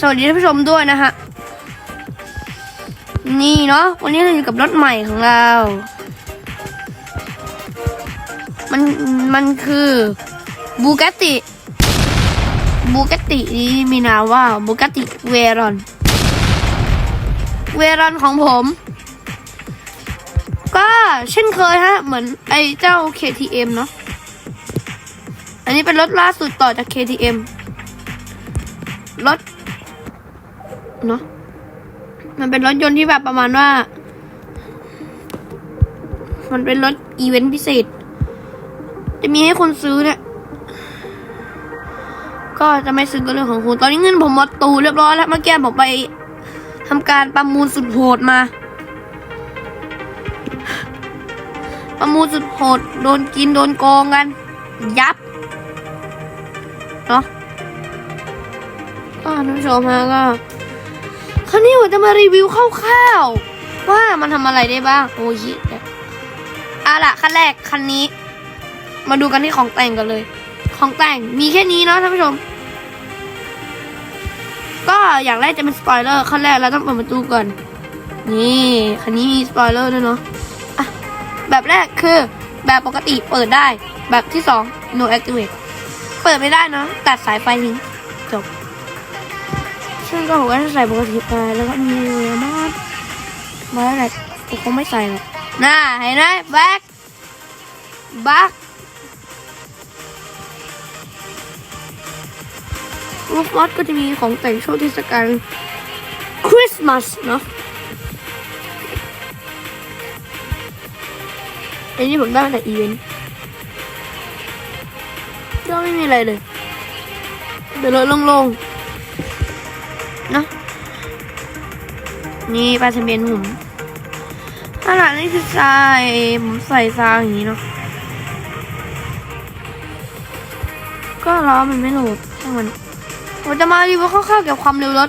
สวัสดีท่านผู้ชมด้วยนะฮะ นี่เนาะวันนี้เราอยู่กับรถใหม่ของเรา มันมันคือบูก a ตติบูก a ตตินี้มีนามว่าบูก a ตติเวรอน เวรอนของผม ก็เช่นเคยฮะ เหมือนไอ้เจ้า KTM เนาะอันนี้เป็นรถล่าสุดต่อจาก KTM รถเนาะมันเป็นรถยนต์ที่แบบประมาณว่า มันเป็นรถอีเวนต์พิเศษ จะมีให้คนซื้อเนี่ย ก็จะไม่ซื้อก็เรื่องของคุณตอนนี้เงินผมหมดตูเรียบร้อยแล้วเมื่อกี้ผมไปทำการประมูลสุดโหดมา ประมูลสุดโหด โดนกินโดนโกงกัน ยับเนาะ ก็ท่านผู้ชมฮะก็คราวนี้ผมจะมารีวิวคร่าวๆว่ามันทำอะไรได้บ้าง โอ้ยเอาล่ะขั้นแรกคันนี้ มาดูกันที่ของแต่งกันเลย ของแต่งมีแค่นี้เนาะท่านผู้ชม ก็อย่างแรกจะเป็นสปอยเลอร์ขั้นแรกเราต้องเปิดประตูก่อนนี่คันนี้มีสปอยเลอร์ด้วยเนาะอะแบบแรกคือแบบปกติเปิดได้ แบบที่สอง no activate เปิดไม่ได้เนาะตัดสายไฟทิ้ง ซึ่งก็ผมก็จะใส่ปกติไปแล้วก็มีเลมอนไว้อะไรผมคงไม่ใส่หรอกน่าเห็นไหมแบ็คบักรูฟมอสก็จะมีของแต่งช่วงเทศกาลคริสต์มาสเนาะอันนี้ผมได้มาจากอีเวนต์ก็ไม่มีอะไรเลยเดี๋ยวเราลงๆ เนอะนี่ปลาทะเบียนผมขนาดนี้คือทรายผมใส่ซาวอย่างนี้เนาะก็ล้อมันไม่หลดช่างมันผมจะมารีวิวคร่าวๆเกี่ยวกับความเร็วรถ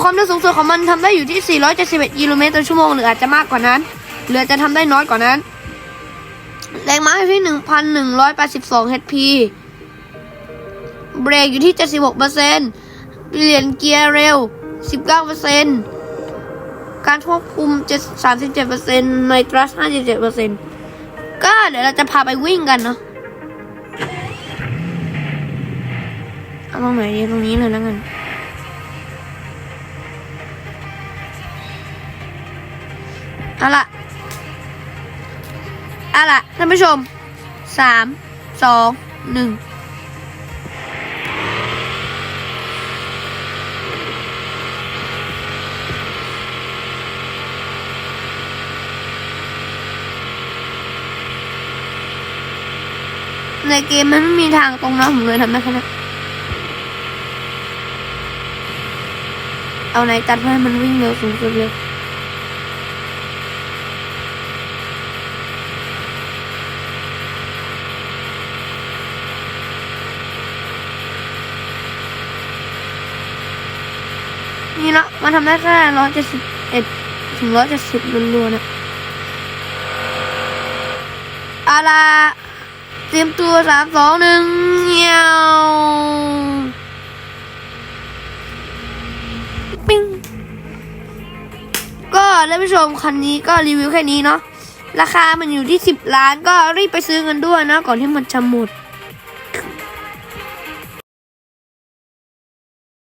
ความเร็วสูงสุดของมันทำได้อยู่ที่ 471กิโลเมตรต่อชั่วโมงหรืออาจจะมากกว่านั้นหรืออาจจะทำได้น้อยกว่านั้น แรงม้าอยู่ที่ 1,182 HP เบรกอยู่ที่ 76เปอร์เซ็น เปลี่ยนเกียร์เร็ว 19%การควบคุม7 37%ไนตรัส57%ก็เดี๋ยวเราจะพาไปวิ่งกันเนาะเอาตรงไหนดีตรงนี้เลยแล้วกันเอาละเอาละท่านผู้ชมสามสองหนึ่ง ในเกมมันไม่มีทางตรงนะผมเลยทำได้แค่นั้นเอาไหนจัดให้มันวิ่งเร็วสูงสุดเลยนี่นะมันทำได้แค่ร้อยเจ็ดสิบเอ็ดถึงร้อยเจ็ดสิบรัวๆนะเอาล่ะ เตรียมตัวสามสองหนึ่งเงี้ยวปิ้งก็ท่านผู้ชมคันนี้ก็รีวิวแค่นี้เนาะราคามันอยู่ที่สิบล้านก็รีบไปซื้อกันด้วยนะก่อนที่มันจะหมด